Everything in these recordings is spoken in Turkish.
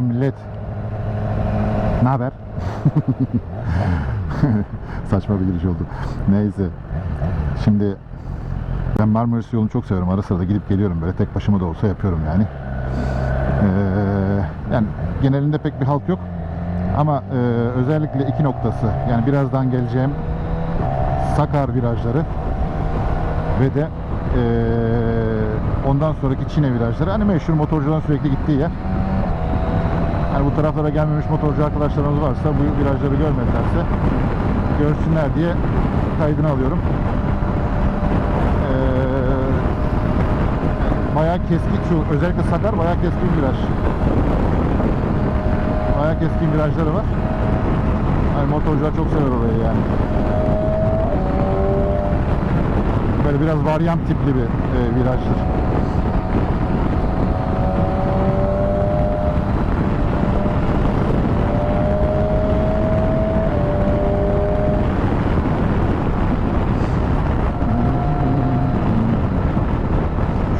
Selam millet. Ne haber? Saçma bir giriş oldu. Neyse. Şimdi ben Marmaris yolunu çok severim. Ara sırada gidip geliyorum böyle tek başıma da olsa yapıyorum yani. Ee, yani genelinde pek bir halk yok. Ama e, özellikle iki noktası yani birazdan geleceğim Sakar virajları ve de e, ondan sonraki Çine virajları. Hani meşhur motorcuların sürekli gittiği yer. Hani bu taraflara gelmemiş motorcu arkadaşlarımız varsa bu virajları görmedilerse görsünler diye kaydını alıyorum. Ee, bayağı keskin şu özellikle Sakar bayağı keskin viraj. Bayağı keskin virajları var. Hani motorcular çok sever orayı yani. Böyle biraz varyant tipli bir e, virajdır.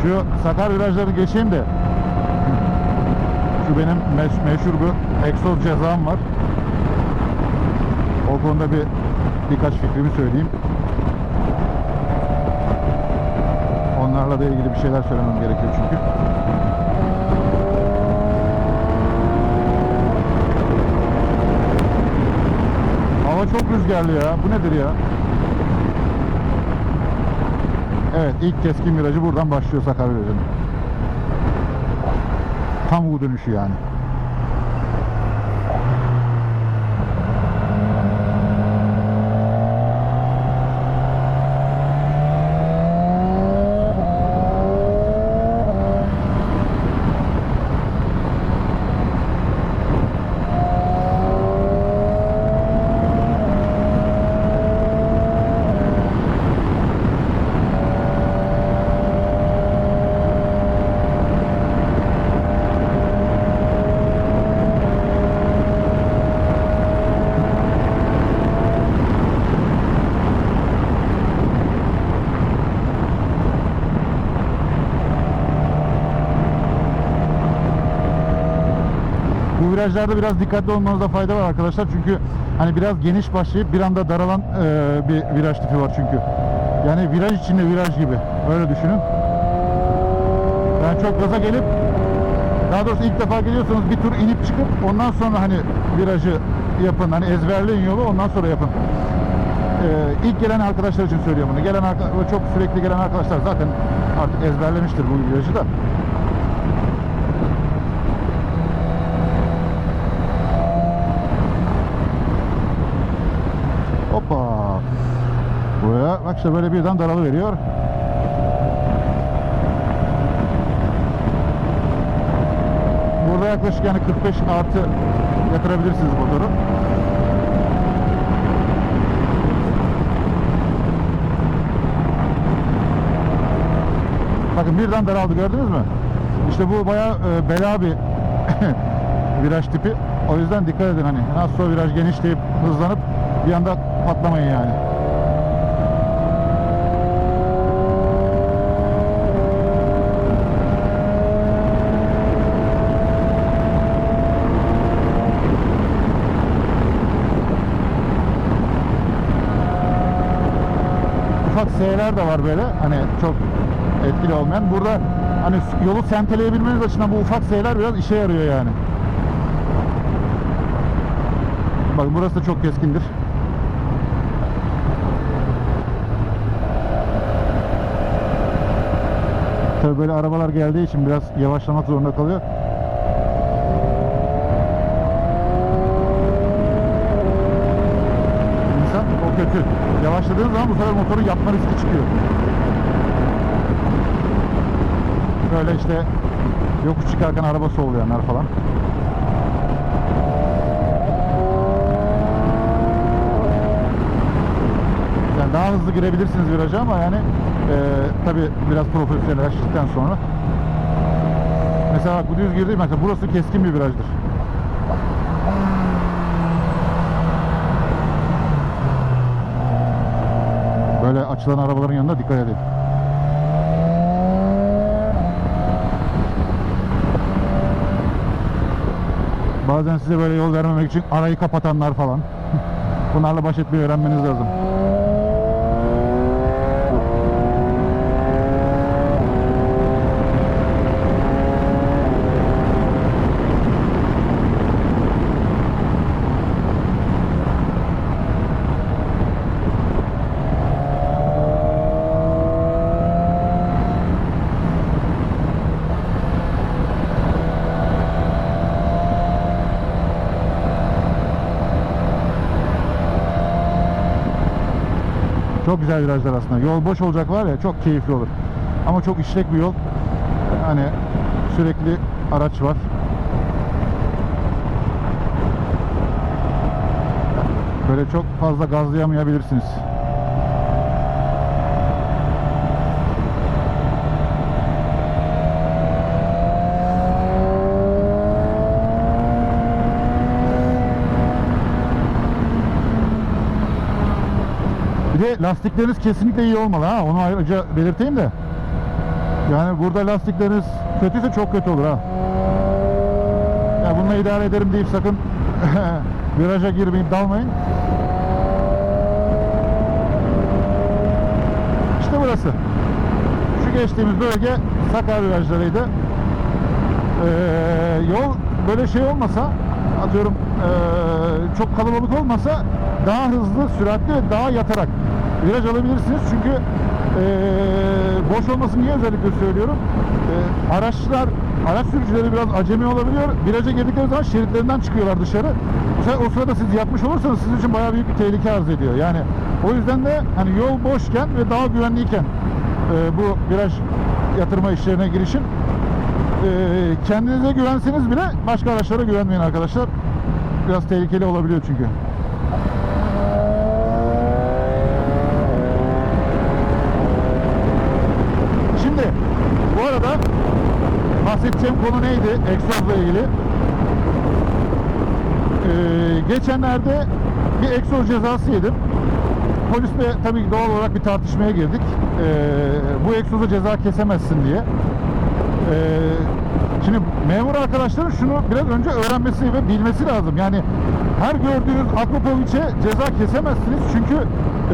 Şu Sakar virajları geçeyim de şu benim meş- meşhur bir egzoz cezam var. O konuda bir birkaç fikrimi söyleyeyim. Onlarla da ilgili bir şeyler söylemem gerekiyor çünkü. Hava çok rüzgarlı ya. Bu nedir ya? Evet ilk keskin virajı buradan başlıyor Sakar virajının. Tam U dönüşü yani. Virajlarda biraz dikkatli olmanızda fayda var arkadaşlar çünkü hani biraz geniş başlayıp bir anda daralan e, bir viraj tipi var çünkü. Yani viraj içinde viraj gibi. Öyle düşünün. Yani çok gaza gelip daha doğrusu ilk defa geliyorsanız bir tur inip çıkıp ondan sonra hani virajı yapın. Hani ezberleyin yolu ondan sonra yapın. Ee, ilk gelen arkadaşlar için söylüyorum bunu. Gelen çok sürekli gelen arkadaşlar zaten artık ezberlemiştir bu virajı da. İşte böyle birden daralı veriyor. Burada yaklaşık yani 45 artı yatırabilirsiniz motoru. Bakın birden daraldı gördünüz mü? İşte bu bayağı e, bela bir viraj tipi. O yüzden dikkat edin hani nasıl sonra viraj genişleyip hızlanıp bir anda patlamayın yani. S'ler de var böyle hani çok etkili olmayan. Burada hani yolu senteleyebilmeniz açısından bu ufak S'ler biraz işe yarıyor yani. Bakın burası da çok keskindir. Tabii böyle arabalar geldiği için biraz yavaşlamak zorunda kalıyor. İnsan o kötü. Yavaşladığın zaman bu sefer motorun yapma riski çıkıyor. Böyle işte yokuş çıkarken araba sollayanlar falan. Yani daha hızlı girebilirsiniz viraja ama yani e, tabi biraz profesyonelleştikten sonra. Mesela bu düz girdi mesela burası keskin bir virajdır. Böyle açılan arabaların yanında dikkat edin. Bazen size böyle yol vermemek için arayı kapatanlar falan. Bunlarla baş etmeyi öğrenmeniz lazım. Çok güzel virajlar aslında. Yol boş olacak var ya çok keyifli olur. Ama çok işlek bir yol. Hani sürekli araç var. Böyle çok fazla gazlayamayabilirsiniz. Lastikleriniz kesinlikle iyi olmalı ha. Onu ayrıca belirteyim de. Yani burada lastikleriniz kötüyse çok kötü olur ha. Ya bununla idare ederim deyip sakın viraja girmeyip dalmayın. İşte burası. Şu geçtiğimiz bölge Sakar virajlarıydı. Ee, yol böyle şey olmasa atıyorum ee, çok kalabalık olmasa daha hızlı, süratli ve daha yatarak viraj alabilirsiniz. Çünkü ee, boş olmasını niye özellikle söylüyorum? Ee, araçlar, araç sürücüleri biraz acemi olabiliyor. Viraja girdikleri zaman şeritlerinden çıkıyorlar dışarı. O sırada siz yapmış olursanız sizin için bayağı büyük bir tehlike arz ediyor. Yani o yüzden de hani yol boşken ve daha güvenliyken ee, bu viraj yatırma işlerine girişin. Ee, kendinize güvenseniz bile başka araçlara güvenmeyin arkadaşlar. Biraz tehlikeli olabiliyor çünkü. Şimdi bu arada bahsedeceğim konu neydi? Egzozla ilgili. Ee, geçenlerde bir egzoz cezası yedim. Polisle tabii doğal olarak bir tartışmaya girdik. Ee, bu egzoza ceza kesemezsin diye. Ee, şimdi memur arkadaşların şunu biraz önce öğrenmesi ve bilmesi lazım. Yani her gördüğünüz Akropoviç'e ceza kesemezsiniz. Çünkü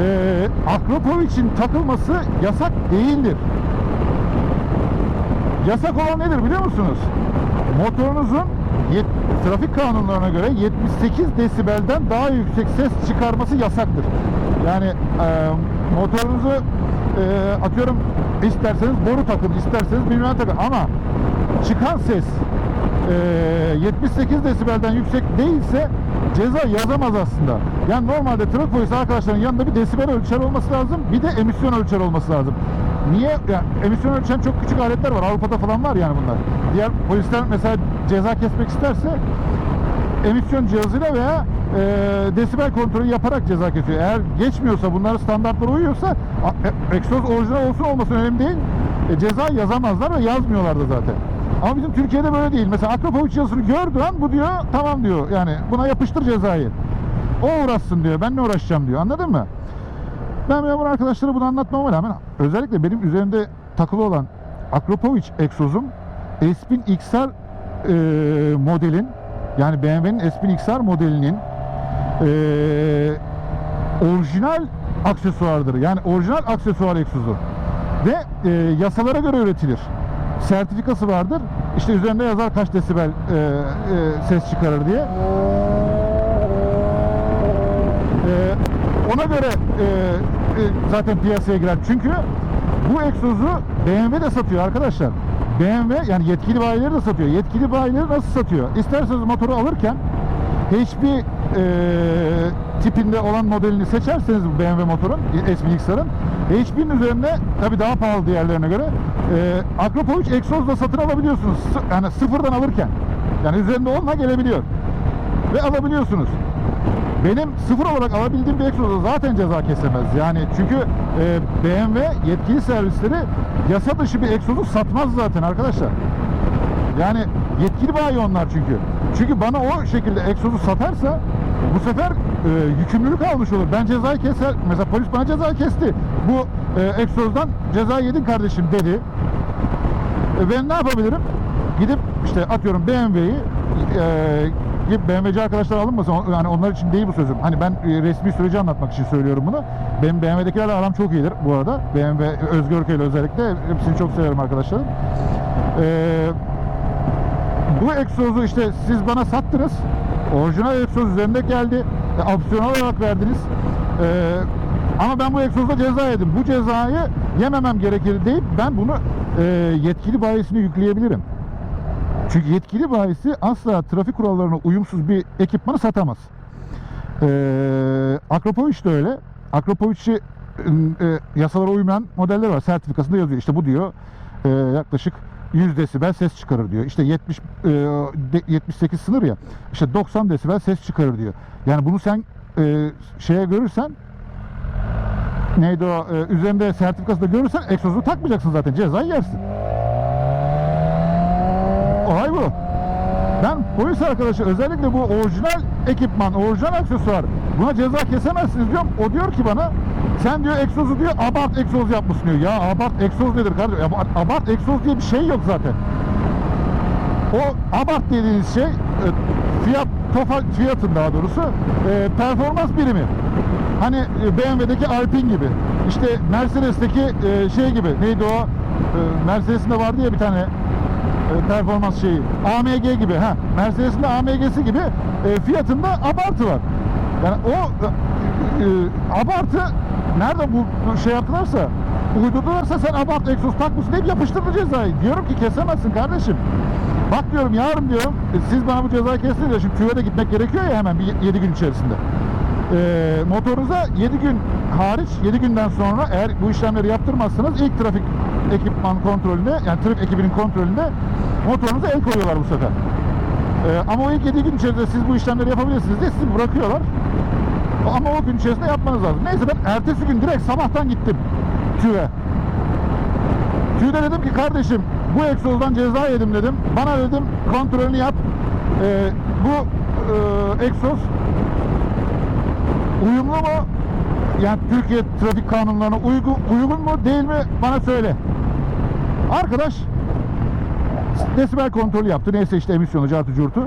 e, Akropoviç'in takılması yasak değildir. Yasak olan nedir biliyor musunuz? Motorunuzun yet- trafik kanunlarına göre 78 desibelden daha yüksek ses çıkarması yasaktır. Yani e, motorunuzu e, atıyorum isterseniz boru takın, isterseniz bilmem takın ama çıkan ses e, 78 desibelden yüksek değilse ceza yazamaz aslında. Yani normalde trafik polisi arkadaşların yanında bir desibel ölçer olması lazım, bir de emisyon ölçer olması lazım. Niye? Ya, emisyon ölçen çok küçük aletler var. Avrupa'da falan var yani bunlar. Diğer polisler mesela ceza kesmek isterse emisyon cihazıyla veya e, desibel kontrolü yaparak ceza kesiyor. Eğer geçmiyorsa, bunların standartlara uyuyorsa e, egzoz orijinal olsun olmasın önemli değil. E, ceza yazamazlar ve yazmıyorlar da zaten. Ama bizim Türkiye'de böyle değil. Mesela Akropoviç yazısını gördüğü an bu diyor tamam diyor. Yani buna yapıştır cezayı. O uğraşsın diyor. Ben ne uğraşacağım diyor. Anladın mı? Ben memur arkadaşlara bunu anlatmama rağmen özellikle benim üzerimde takılı olan Akropoviç egzozum Espin XR e, modelin yani BMW'nin Espin XR modelinin e, orijinal aksesuardır. Yani orijinal aksesuar egzozu. Ve e, yasalara göre üretilir. Sertifikası vardır. İşte üzerinde yazar kaç desibel e, e, ses çıkarır diye. Ee, ona göre e, e, zaten piyasaya girer. Çünkü bu egzozu BMW de satıyor arkadaşlar. BMW yani yetkili bayileri de satıyor. Yetkili bayileri nasıl satıyor? İsterseniz motoru alırken HP e, tipinde olan modelini seçerseniz bu BMW motorun, S1000XR'ın HP'nin üzerinde tabii daha pahalı diğerlerine göre e, Akropoviç egzoz da satın alabiliyorsunuz. Yani sıfırdan alırken. Yani üzerinde onunla gelebiliyor. Ve alabiliyorsunuz. Benim sıfır olarak alabildiğim bir egzoza zaten ceza kesemez. Yani çünkü e, BMW yetkili servisleri yasa dışı bir egzozu satmaz zaten arkadaşlar. Yani yetkili bayi onlar çünkü. Çünkü bana o şekilde egzozu satarsa bu sefer e, yükümlülük almış olur. Ben cezayı keser. Mesela polis bana ceza kesti. Bu e, egzozdan ceza yedin kardeşim dedi. E, ben ne yapabilirim? Gidip işte atıyorum BMW'yi e, gibi BMW'ci arkadaşlar alınmasın. Yani onlar için değil bu sözüm. Hani ben e, resmi süreci anlatmak için söylüyorum bunu. Benim BMW'dekilerle aram çok iyidir bu arada. BMW Özgür Ököy'le özellikle hepsini çok severim arkadaşlarım. Ee, bu egzozu işte siz bana sattınız. Orijinal egzoz üzerinde geldi. E, opsiyon olarak verdiniz. Ee, ama ben bu egzozda ceza yedim. Bu cezayı yememem gerekir deyip ben bunu e, yetkili bayisine yükleyebilirim. Çünkü yetkili bayisi asla trafik kurallarına uyumsuz bir ekipmanı satamaz. Ee, Akropoviç de öyle. Akropoviç'i e, yasalara uymayan modeller var. Sertifikasında yazıyor. İşte bu diyor e, yaklaşık 100 desibel ses çıkarır diyor. İşte 70 e, de- 78 sınır ya. İşte 90 desibel ses çıkarır diyor. Yani bunu sen e, şeye görürsen neydi o e, üzerinde sertifikası da görürsen egzozu takmayacaksın zaten cezayı yersin. Bu. Ben polis arkadaşı özellikle bu orijinal ekipman, orijinal aksesuar buna ceza kesemezsiniz diyorum. O diyor ki bana sen diyor egzozu diyor abart egzoz yapmışsın diyor. Ya abart egzoz nedir kardeşim? Abart, abart egzoz diye bir şey yok zaten. O abart dediğiniz şey e, fiyat tofa fiyatın daha doğrusu e, performans birimi. Hani e, BMW'deki Alpine gibi. İşte Mercedes'teki e, şey gibi. Neydi o? E, Mercedes'in de vardı ya bir tane e, performans şeyi. AMG gibi. Ha, Mercedes'in de AMG'si gibi e, fiyatında abartı var. Yani o e, abartı nerede bu şey yaptılarsa uydurdularsa sen abart egzoz takmışsın deyip yapıştırdı cezayı. Diyorum ki kesemezsin kardeşim. Bak diyorum yarın diyorum e, siz bana bu cezayı kestiniz ya şimdi TÜV'ye de gitmek gerekiyor ya hemen bir 7 gün içerisinde. E, motorunuza 7 gün hariç 7 günden sonra eğer bu işlemleri yaptırmazsanız ilk trafik ekipman kontrolünde yani trafik ekibinin kontrolünde motorunuza el koyuyorlar bu sefer. E, ama o ilk 7 gün içerisinde siz bu işlemleri yapabilirsiniz diye sizi bırakıyorlar. Ama o gün içerisinde yapmanız lazım. Neyse ben ertesi gün direkt sabahtan gittim TÜV'e. TÜV'de dedim ki kardeşim bu egzozdan ceza yedim dedim. Bana dedim kontrolünü yap. Ee, bu e, egzoz uyumlu mu? Yani Türkiye trafik kanunlarına uygun, uygun mu değil mi? Bana söyle. Arkadaş desibel kontrolü yaptı. Neyse işte emisyonu, cartı curtu.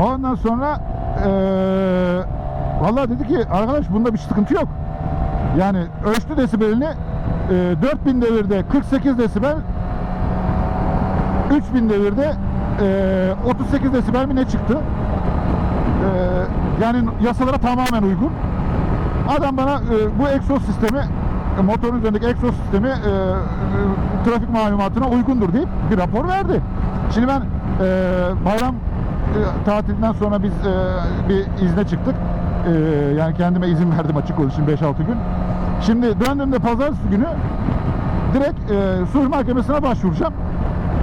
Ondan sonra eee vallahi dedi ki arkadaş bunda bir sıkıntı yok. Yani ölçtü desibelini eee 4000 devirde 48 desibel 3000 devirde eee 38 desibel mi ne çıktı? Eee, yani yasalara tamamen uygun. Adam bana eee, bu egzoz sistemi e, motorun üzerindeki egzoz sistemi eee, e, trafik malumatına uygundur deyip bir rapor verdi. Şimdi ben eee, bayram e, tatilinden sonra biz e, bir izne çıktık. E, yani kendime izin verdim açık konuşayım 5-6 gün. Şimdi döndüğümde pazartesi günü direkt e, sulh mahkemesine başvuracağım.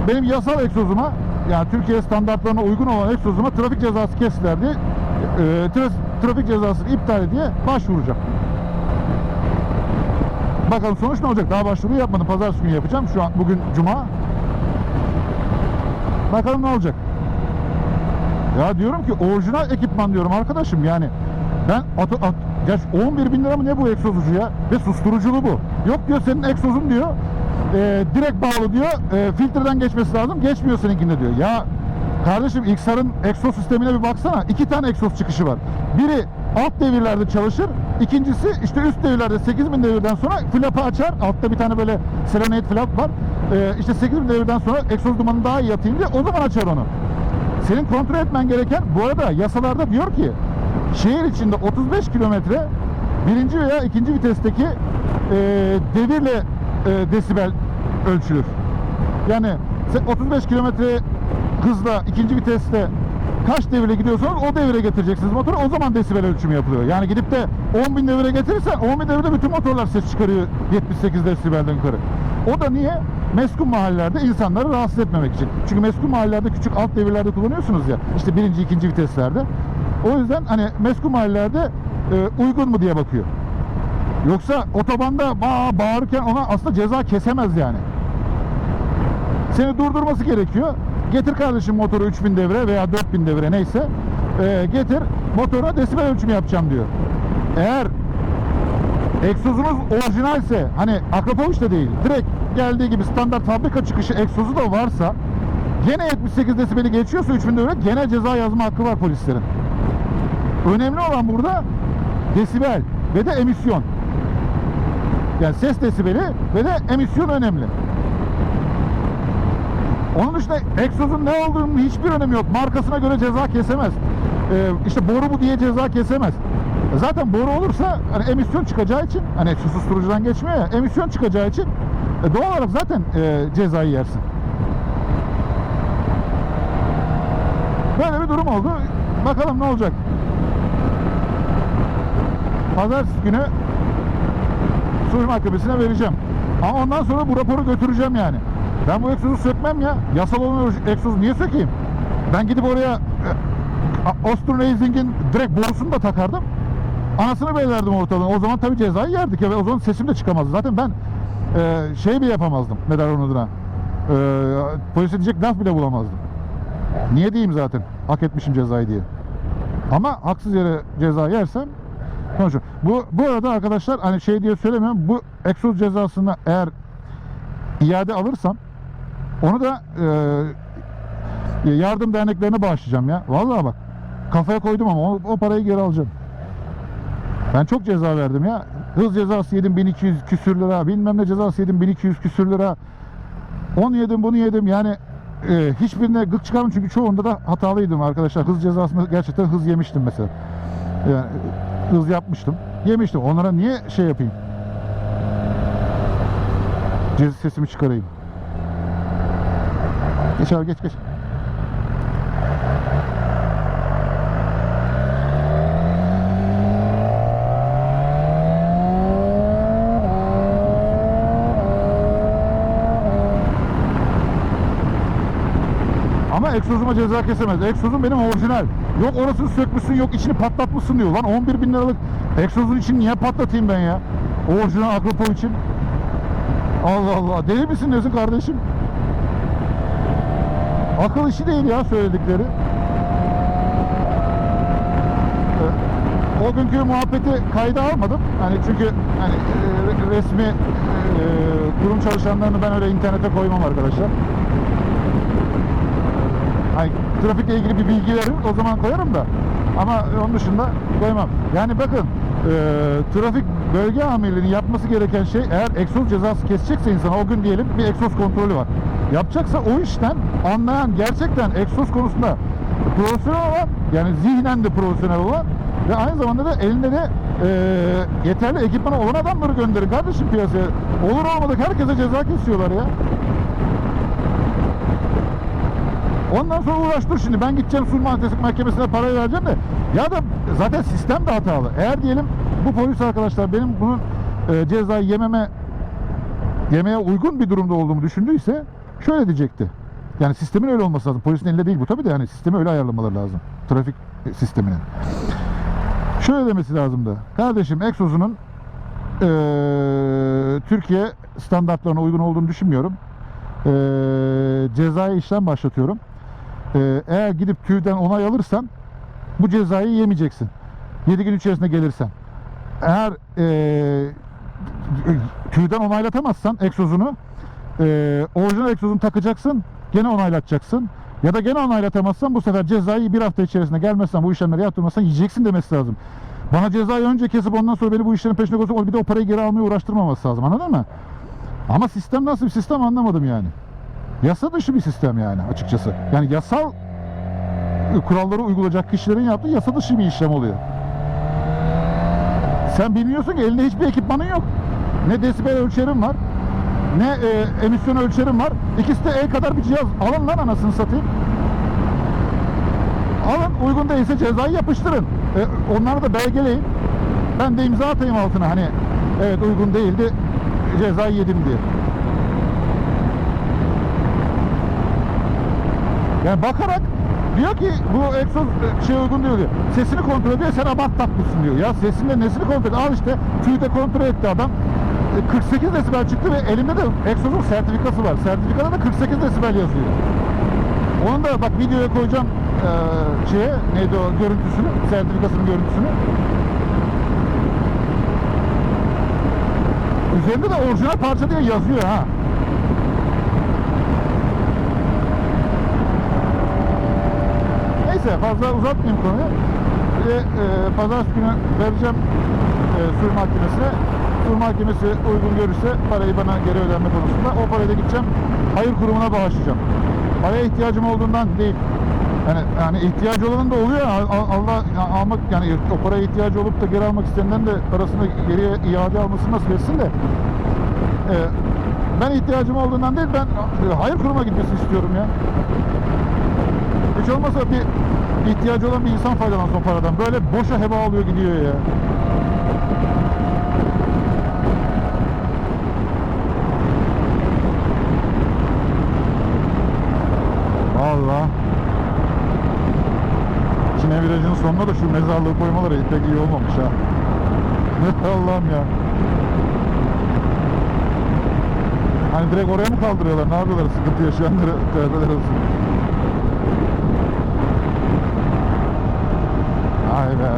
Benim yasal egzozuma yani Türkiye standartlarına uygun olan egzozuma trafik cezası kestiler diye e, tra- trafik cezasını iptal diye başvuracağım. Bakalım sonuç ne olacak? Daha başvuru yapmadım. Pazartesi günü yapacağım. Şu an bugün cuma. Bakalım ne olacak? Ya diyorum ki orijinal ekipman diyorum arkadaşım yani. Ben at, at, geç 11 bin lira mı ne bu egzoz ya? Ve susturuculu bu. Yok diyor senin egzozun diyor. e, direkt bağlı diyor. e, filtreden geçmesi lazım. Geçmiyor seninkinde diyor. Ya kardeşim XR'ın egzoz sistemine bir baksana. iki tane egzoz çıkışı var. Biri alt devirlerde çalışır. İkincisi işte üst devirlerde 8000 devirden sonra flapı açar. Altta bir tane böyle selenite flap var. E, işte 8000 devirden sonra egzoz dumanı daha iyi atayım diye o zaman açar onu. Senin kontrol etmen gereken bu arada yasalarda diyor ki şehir içinde 35 kilometre birinci veya ikinci vitesteki e, devirle e, desibel ölçülür. Yani sen 35 kilometre hızla ikinci viteste kaç devire gidiyorsanız o devire getireceksiniz motoru o zaman desibel ölçümü yapılıyor. Yani gidip de 10 bin devire getirirsen 10 bin devirde bütün motorlar ses çıkarıyor 78 desibelden yukarı. O da niye? Meskun mahallelerde insanları rahatsız etmemek için. Çünkü meskun mahallelerde küçük alt devirlerde kullanıyorsunuz ya. işte birinci, ikinci viteslerde. O yüzden hani meskun mahallelerde e, uygun mu diye bakıyor. Yoksa otobanda bağ, bağırırken ona aslında ceza kesemez yani. Seni durdurması gerekiyor. Getir kardeşim motoru 3000 devre veya 4000 devre neyse. E, getir motora desibel ölçümü yapacağım diyor. Eğer egzozunuz orijinalse hani Akrapoviç de değil direkt geldiği gibi standart fabrika çıkışı egzozu da varsa gene 78 desibeli geçiyorsa 3000 devre gene ceza yazma hakkı var polislerin. Önemli olan burada desibel ve de emisyon. Yani ses desibeli ve de emisyon önemli. Onun dışında egzozun ne olduğunun hiçbir önemi yok. Markasına göre ceza kesemez. Ee, işte boru bu diye ceza kesemez. Zaten boru olursa hani emisyon çıkacağı için hani su susturucudan geçmiyor ya emisyon çıkacağı için e, doğal olarak zaten e, cezayı yersin. Böyle bir durum oldu. Bakalım ne olacak. Pazartesi günü suç mahkemesine vereceğim. Ama ondan sonra bu raporu götüreceğim yani. Ben bu egzozu sökmem ya. Yasal olan egzozu niye sökeyim? Ben gidip oraya e, Austin Racing'in direkt borusunu da takardım. Anasını bellerdim ortadan. O zaman tabii cezayı yerdik ya ve o zaman sesim de çıkamazdı. Zaten ben e, şey bile yapamazdım. Ne der onun adına? E, polise diyecek laf bile bulamazdım. Niye diyeyim zaten? Hak etmişim cezayı diye. Ama haksız yere ceza yersem konuşurum. Bu, bu arada arkadaşlar hani şey diye söylemiyorum. Bu egzoz cezasını eğer iade alırsam onu da e, yardım derneklerine bağışlayacağım ya. Vallahi bak kafaya koydum ama o, o parayı geri alacağım. Ben çok ceza verdim ya. Hız cezası yedim 1200 küsür lira. Bilmem ne cezası yedim 1200 küsür lira. Onu yedim bunu yedim. Yani e, hiçbirine gık çıkarmam çünkü çoğunda da hatalıydım arkadaşlar. Hız cezasını gerçekten hız yemiştim mesela. Yani hız yapmıştım. Yemiştim. Onlara niye şey yapayım? Cez sesimi çıkarayım. Geç abi geç geç. Ama egzozuma ceza kesemez. Egzozum benim orijinal. Yok orasını sökmüşsün yok içini patlatmışsın diyor. Lan 11 bin liralık egzozun için niye patlatayım ben ya? Orijinal Agropo için. Allah Allah. Deli misin nesin kardeşim? Akıl işi değil ya söyledikleri. Ee, O günkü muhabbeti kayda almadım. Hani çünkü hani e, resmi e, kurum çalışanlarını ben öyle internete koymam arkadaşlar. Hani trafikle ilgili bir bilgi verir o zaman koyarım da. Ama onun dışında koymam. Yani bakın e, trafik bölge amirliğinin yapması gereken şey eğer egzoz cezası kesecekse insan o gün diyelim bir egzoz kontrolü var. Yapacaksa o işten anlayan gerçekten egzoz konusunda profesyonel olan yani zihnen de profesyonel olan ve aynı zamanda da elinde de e, yeterli ekipmanı olan adamları gönderin kardeşim piyasaya. Olur olmadık herkese ceza kesiyorlar ya. Ondan sonra uğraştır şimdi ben gideceğim sulh mahkemesi mahkemesine parayı vereceğim de ya da zaten sistem de hatalı. Eğer diyelim bu polis arkadaşlar benim bunun e, cezayı yememe yemeye uygun bir durumda olduğumu düşündüyse şöyle diyecekti. Yani sistemin öyle olması lazım. Polisin elinde değil bu tabii de yani sistemi öyle ayarlamaları lazım. Trafik sisteminin. Şöyle demesi lazımdı. Kardeşim egzozunun e, Türkiye standartlarına uygun olduğunu düşünmüyorum. E, cezai işlem başlatıyorum. E, eğer gidip TÜV'den onay alırsan bu cezayı yemeyeceksin. 7 gün içerisinde gelirsen. Eğer e, TÜV'den onaylatamazsan egzozunu e, orijinal egzozunu takacaksın gene onaylatacaksın. Ya da gene onaylatamazsan bu sefer cezayı bir hafta içerisinde gelmezsen bu işlemleri yaptırmazsan yiyeceksin demesi lazım. Bana cezayı önce kesip ondan sonra beni bu işlerin peşine koyup bir de o parayı geri almaya uğraştırmaması lazım anladın mı? Ama sistem nasıl bir sistem anlamadım yani. Yasa dışı bir sistem yani açıkçası. Yani yasal kuralları uygulayacak kişilerin yaptığı yasa dışı bir işlem oluyor. Sen bilmiyorsun ki elinde hiçbir ekipmanın yok. Ne desibel ölçerim var, ne e, emisyon ölçerim var. İkisi de el kadar bir cihaz. Alın lan anasını satayım. Alın uygun değilse cezayı yapıştırın. E, onları da belgeleyin. Ben de imza atayım altına hani evet uygun değildi cezayı yedim diye. Yani bakarak diyor ki bu egzoz şey uygun diyor diyor. Sesini kontrol ediyor sen abart takmışsın diyor. Ya sesinde nesini kontrol ediyor? Al işte tüyde kontrol etti adam. E, 48 desibel çıktı ve elinde de egzozun sertifikası var. Sertifikada da 48 desibel yazıyor. Onu da bak videoya koyacağım e, şeye neydi o görüntüsünü, sertifikasının görüntüsünü. Üzerinde de orijinal parça diye yazıyor ha. Neyse fazla uzatmayayım konuyu. De e, pazartesi günü vereceğim e, sur mahkemesine. Sur mahkemesi uygun görürse parayı bana geri ödenme konusunda o parayı da gideceğim hayır kurumuna bağışlayacağım. Paraya ihtiyacım olduğundan değil. Yani, yani ihtiyacı olanın da oluyor. Al- al- Allah ya, almak yani o paraya ihtiyacı olup da geri almak isteyenden de parasını geriye iade almasını nasip etsin de. e, ben ihtiyacım olduğundan değil ben e, hayır kuruma gitmesini istiyorum ya. Hiç olmazsa bir ihtiyacı olan bir insan faydalansın o paradan. Böyle boşa heba alıyor gidiyor ya. Valla. Çine virajının sonuna da şu mezarlığı koymaları pek iyi olmamış ha. Allah'ım ya. Hani direkt oraya mı kaldırıyorlar? Ne yapıyorlar? Sıkıntı yaşayanları tövbeler olsun. Ay be.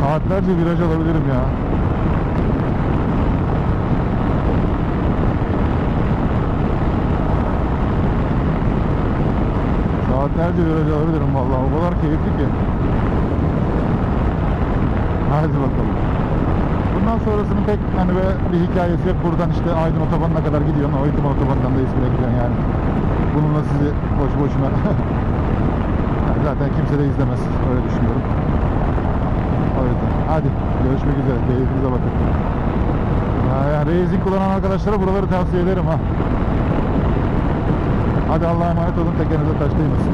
Saatlerce viraj alabilirim ya. Saatlerce viraj alabilirim vallahi. O kadar keyifli ki. Hadi bakalım. Bundan sonrasının pek hani böyle bir hikayesi yok. Buradan işte Aydın Otobanı'na kadar gidiyorsun. Aydın Otobanı'ndan da İzmir'e gidiyorsun yani. Bununla sizi boş boşuna Yani zaten kimse de izlemez. Öyle düşünüyorum. O yüzden. Hadi görüşmek üzere. Keyfinize bakın. Yani Racing kullanan arkadaşlara buraları tavsiye ederim ha. Hadi Allah'a emanet olun. Tekerinize taş değmesin.